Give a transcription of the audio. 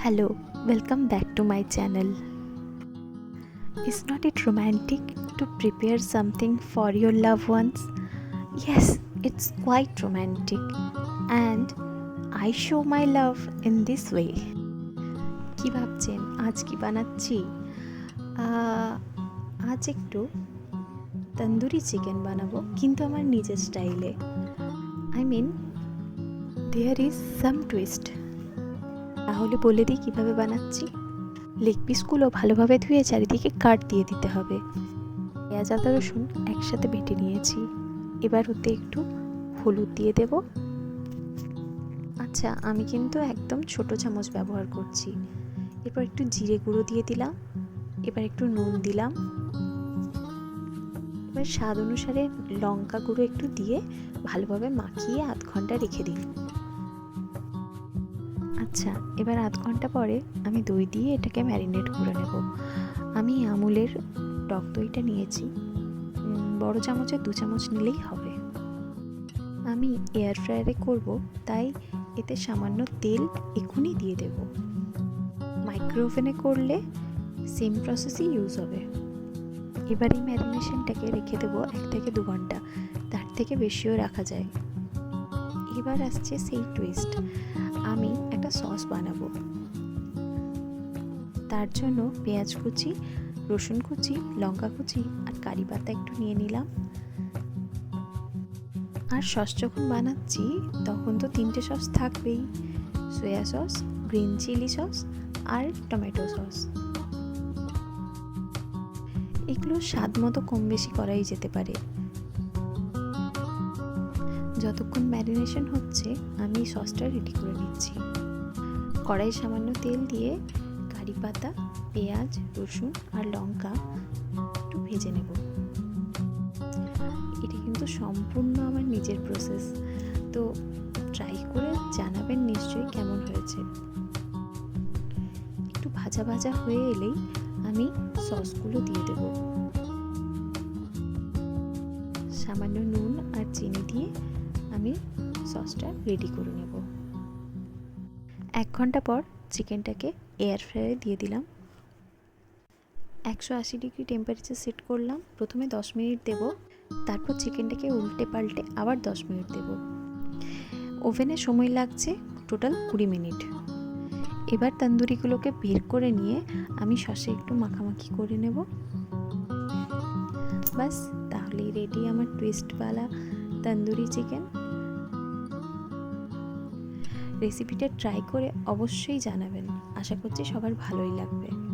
Hello, welcome back to my channel. Is not it romantic to prepare something for your loved ones? Yes, it's quite romantic, and I show my love in this way. কি ভাবছেন আজ কি বানাচ্ছি আজ একটু tandoori chicken বানাবো কিন্তু আমার নিজের স্টাইলে I mean there is some twist তাহলে বলে দিই কীভাবে বানাচ্ছি। লেগ পিসগুলো ভালোভাবে ধুয়ে চারিদিকে কাট দিয়ে দিতে হবে। পেঁয়াজ, আদা, রসুন একসাথে বেটে নিয়েছি। এবার ওতে একটু হলুদ দিয়ে দেব। আচ্ছা আমি কিন্তু একদম ছোট চামচ ব্যবহার করছি। এরপর একটু জিরে গুঁড়ো দিয়ে দিলাম। এবার একটু নুন দিলাম। এবার স্বাদ অনুসারে লঙ্কা গুঁড়ো একটু দিয়ে ভালোভাবে মাখিয়ে আধ ঘণ্টা রেখে দিন আচ্ছা এবার আধ ঘণ্টা পরে আমি দই দিয়ে এটাকে ম্যারিনেট করে নেব। আমি আমুলের টক দইটা নিয়েছি। বড় চামচে দু চামচ নিলেই হবে। আমি এয়ার ফ্রায়ারে করব, তাই এতে সামান্য তেল এখনই দিয়ে দেব। মাইক্রো ওভেনে করলে সেম প্রসেসই ইউজ হবে। এবার এই ম্যারিনেশনটাকে রেখে দেবো এক থেকে দু ঘণ্টা। তার থেকে বেশিও রাখা যায়। এবার আসছে সেই টুইস্ট বানাবো। তার জন্য পেঁয়াজ কুচি, রসুন কুচি, লঙ্কা কুচি আর কারি পাতা একটু নিয়ে নিলাম। আর সস যখন বানাচ্ছি, তখন তো তিনটে সস থাকবেই। Soya sauce, green chilli sauce আর টমেটো সস। এগুলো স্বাদ মতো কম বেশি করাই যেতে পারে। যতক্ষণ ম্যারিনেশন হচ্ছে, আমি সসটা রেডি করে নিচ্ছি। কড়াই সামান্য তেল দিয়ে কারি পাতা, পেঁয়াজ, রসুন আর লঙ্কা একটু ভেজে নেব। এটা কিন্তু সম্পূর্ণ আমার নিজের প্রসেস তো ট্রাই করে জানাবেন নিশ্চয়ই কেমন হয়েছে। একটু ভাজা ভাজা হয়ে এলেই আমি সসগুলো দিয়ে দেব। সামান্য নুন আর চিনি দিয়ে আমি সসটা রেডি করে নেব। এক ঘণ্টা পর চিকেনটাকে এয়ার ফ্রায়ারে দিয়ে দিলাম। একশো আশি ডিগ্রি টেম্পারেচার সেট করলাম। প্রথমে দশ মিনিট দেব, তারপর চিকেনটাকে উল্টে পাল্টে আবার দশ মিনিট দেব। ওভেনে সময় লাগছে টোটাল কুড়ি মিনিট। এবার তন্দুরিগুলোকে বের করে নিয়ে আমি সসে একটু মাখামাখি করে নেব। বাস তাহলেই রেডি আমার টুইস্টওয়ালা তন্দুরি চিকেন রেসিপিটা ট্রাই করে অবশ্যই জানাবেন। আশা করছি সবার ভালোই লাগবে।